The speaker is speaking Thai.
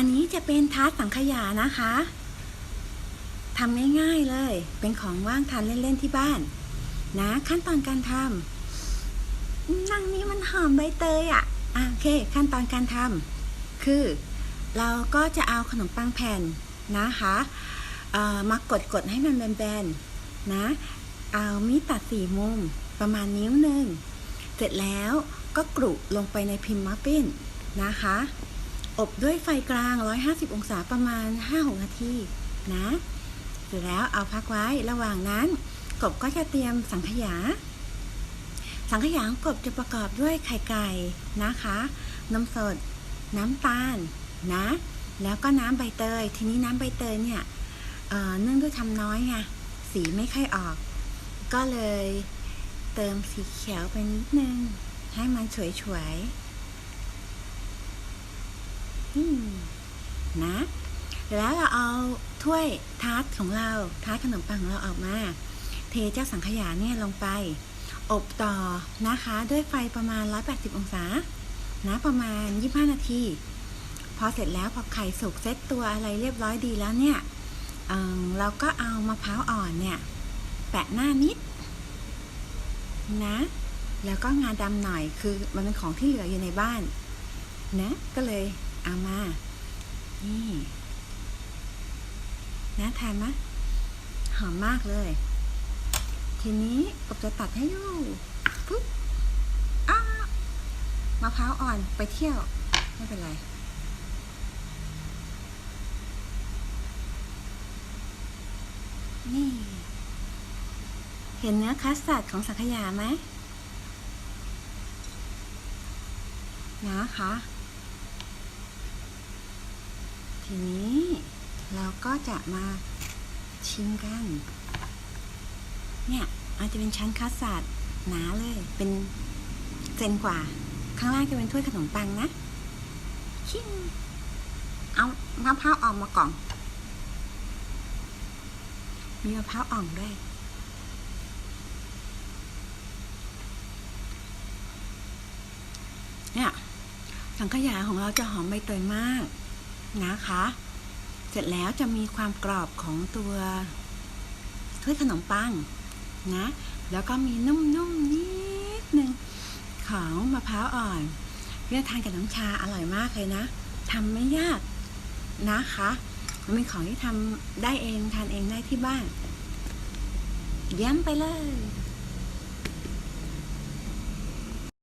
อันนี้จะเป็นทาร์ตสังขยานะคะทำง่ายๆเลย เป็นของว่างทานเล่นๆที่บ้าน นะ ขั้นตอนการทำนั่งนี้มันหอมใบเตยอะ่ะอะโอเค ขั้นตอนการทำคือ เราก็จะเอาขนมปังแผ่นนะคะมากดกดๆให้มันแบนๆนะ เอามีดตัดสี่มุมประมาณนิ้วหนึ่ง เสร็จแล้วก็กรุลงไปในพิมพ์มัฟฟินนะคะ อบด้วยไฟกลาง 150 องศาประมาณ 5-6 นาทีนะเสร็จแล้วเอาพักไว้ระหว่างนั้น กบก็จะเตรียมสังขยา สังขยาของกบจะประกอบด้วยไข่ไก่นะคะ นมสด น้ำตาลนะ แล้วก็น้ำใบเตย ทีนี้น้ำใบเตยเนี่ยเเนื่องด้วยทำน้อยไงสีไม่ค่อยออก ก็เลยเติมสีเขียวไปนิดนึงให้มันสวยๆ นะ แล้วเราเอาถ้วยทาร์ตของเราทาร์ตขนมปังของเราออกมา เทเจ้าสังขยาเนี่ยลงไป อบต่อนะคะ ด้วยไฟประมาณ 180 องศา นะ ประมาณ 25 นาที พอเสร็จแล้วพอไข่สุกเซ็ตตัวอะไรเรียบร้อยดีแล้วเนี่ยเเราก็เอามะพร้าวอ่อนเนี่ย แปะหน้านิด นะ แล้วก็งาดำหน่อยคือมันเป็นของที่เหลืออยู่ในบ้าน นะ ก็เลย เอามา นี่น่าทานไหมะหอมมากเลย ทีนี้กบจะตัดให้ดูปุ๊บอ้ามะพร้าวอ่อนไปเที่ยว ไม่เป็นไรนี่ เห็นเนื้อคัสตาร์ดของสังขยาไหมนะคะ ทีนี้เราก็จะมาชิมกัน เนี่ยอาจจะเป็นชั้นคัสตาร์ดหนาเลย เป็นเซนกว่า ข้างล่างจะเป็นถ้วยขนมปังนะชิมเอามะพร้าวอ่อนมาก่อนมีมะพร้าวอ่อนด้วยเนี่ยสังขยาของเราจะหอมใบเตยมาก นะคะ เสร็จแล้วจะมีความกรอบของตัวถ้วยขนมปังนะ แล้วก็มีนุ่มๆนิดนึงของมะพร้าวอ่อนเลือกทานกับน้ำชาอร่อยมากเลยนะทำไม่ยากนะคะมันเป็นของที่ทำได้เองทานเองได้ที่บ้านเยี่ยมไปเลย